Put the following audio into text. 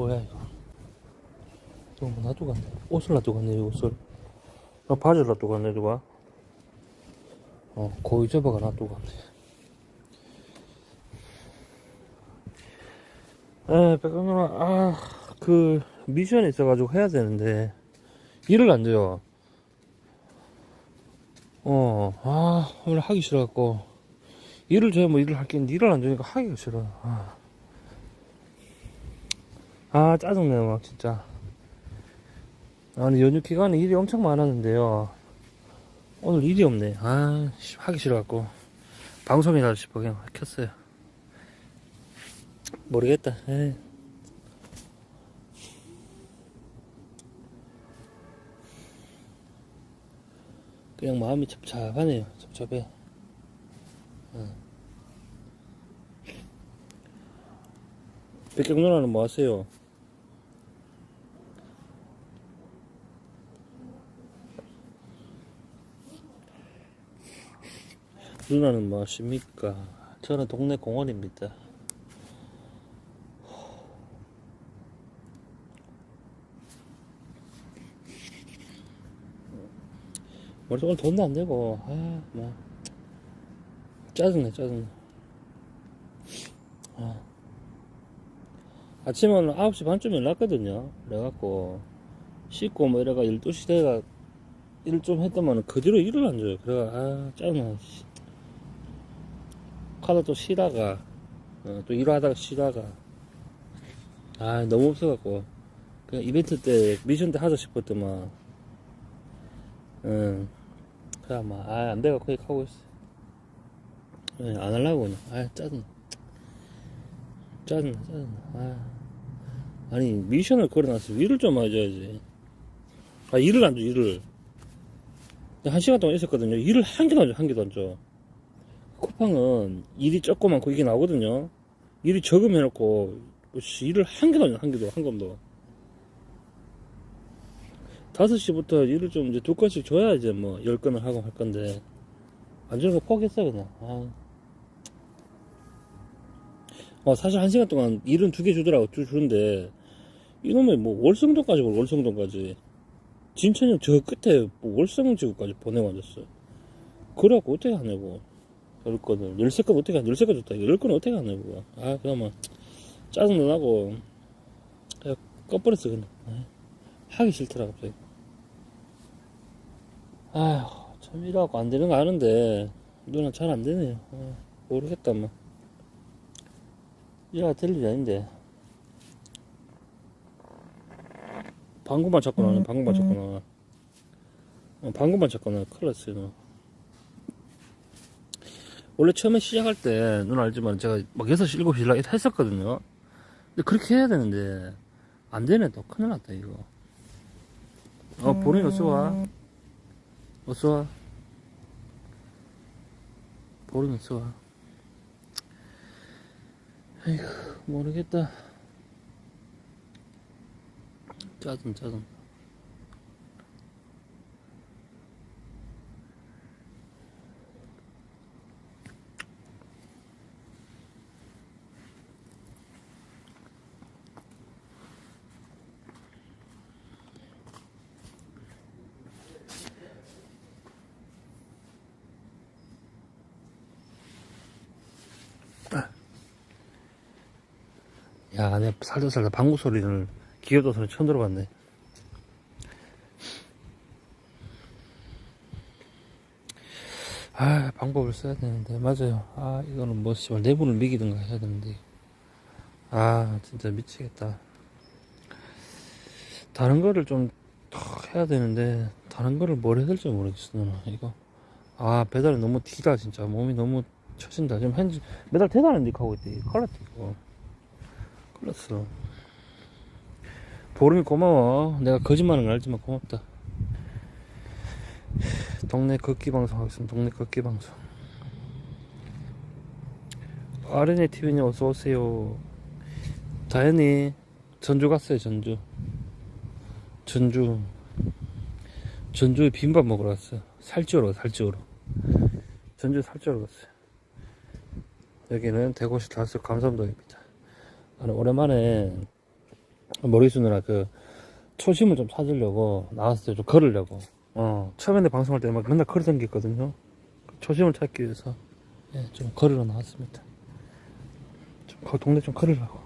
뭐야 이거? 뭐 놔두고 갔네. 옷을 놔두고 갔네 이 옷을. 어, 바지를 놔두고 갔네 누가 어 고이 접어가 놔두고 갔네. 에 백강 누나 아그 미션이 있어가지고 해야 되는데. 일을 안 돼요. 어 아 오늘 하기 싫어갖고. 일을 줘야 뭐 일을 할게 일을 안 주니까 하기가 싫어. 아. 아 짜증내요 막 진짜. 아니 연휴 기간에 일이 엄청 많았는데요. 오늘 일이 없네. 아 씨, 하기 싫어갖고. 방송이나 싶어. 그냥 켰어요. 모르겠다. 에이. 그냥 마음이 찹찹하네요. 찹찹해. 응. 백경 누나는 뭐 하세요? 누나는 뭐 하십니까? 저는 동네 공원입니다. 머릿속은 돈도 안 되고, 아, 뭐. 짜증나, 짜증나. 아. 아침은 9시 반쯤에 일어났거든요. 그래갖고, 씻고 뭐 이래가 12시 돼가 일 좀 했더만 그 뒤로 일을 안 줘요. 그래가, 아, 짜증나. 씨. 카드 또 쉬다가, 어, 또 일하다가 쉬다가, 아, 너무 없어갖고, 그냥 이벤트 때, 미션 때 하자 싶었더만, 응. 그래, 막, 아, 안 돼갖고, 이렇게 하고 있어. 예, 안 하려고, 그냥. 아, 짜증나. 짜증나, 짜증나. 아. 아니, 미션을 걸어놨어. 일을 좀 해줘야지. 아, 일을 안 줘, 일을. 한 시간 동안 있었거든요. 일을 한 개도 안 줘, 한 개도 안 줘. 쿠팡은 일이 적고 많고 이게 나오거든요. 일이 적으면 해놓고, 씨, 일을 한 개도 안 줘, 한 개도, 한 건도. 5시부터 일을 좀 이제 두 건씩 줘야 이제 뭐, 10건을 하고 할 건데. 안 주는 거 포기했어, 그냥. 아. 어, 사실 한 시간 동안 일은 두 개 주더라고, 주, 주는데, 이놈의 뭐, 월성동까지 걸, 월성동까지. 진천역 저 끝에 뭐 월성지구까지 보내고 앉았어. 그래갖고 어떻게 하냐고. 열 건을. 열세 건 어떻게, 하- 열세 건 줬다. 열 건을 어떻게 하냐고. 아, 그나마 짜증도 나고, 그냥 꺼버렸어, 그냥. 아, 하기 싫더라, 갑자기. 아휴, 참 일하고 안 되는 거 아는데, 누나 잘 안 되네요. 아, 모르겠다, 뭐. 일하가 될 일이 아닌데. 방구만 찾고 나네, 방구만 찾고 나. 어, 방구만 찾고 나. 큰일 났어요, 너. 원래 처음에 시작할 때, 누나 알지만 제가 막 6시, 7시 일라 했었거든요. 근데 그렇게 해야 되는데, 안 되네, 또. 큰일 났다, 이거. 어, 본인 어서 와. 어서 와. 본인 어서 와. 아이고, 모르겠다. 짜증, 짜증. 야, 내가 살다 살다 방구 소리를, 기어도 소리 처음 들어봤네. 아, 방법을 써야 되는데, 맞아요. 아, 이거는 뭐, 씨발, 내분을 미기든가 해야 되는데. 아, 진짜 미치겠다. 다른 거를 좀, 턱 해야 되는데, 다른 거를 뭘 해야 될지 모르겠어, 누나, 이거. 아, 배달이 너무 뒤다, 진짜. 몸이 너무 처진다. 지금 현재, 매달 대단한데, 하고 있대. 큰일 났다, 이거. 났어. 보름이 고마워. 내가 거짓말은 알지만 고맙다. 동네 걷기 방송 하겠습니다. 동네 걷기 방송. 아르네 TV님 어서 오세요. 다현이 전주 갔어요. 전주. 전주. 전주에 비빔밥 먹으러 갔어요. 살찌우러 살찌우러. 전주 살찌우러 갔어요. 여기는 대구시 달서 감삼동입니다. 오랜만에 머리 쓰느라 그 초심을 좀 찾으려고 나왔어요. 좀 걸으려고. 어, 처음에 방송할 때 막 맨날 걸어 다녔거든요. 초심을 찾기 위해서 예, 좀 걸으러 나왔습니다. 좀 거- 동네 좀 걸으려고.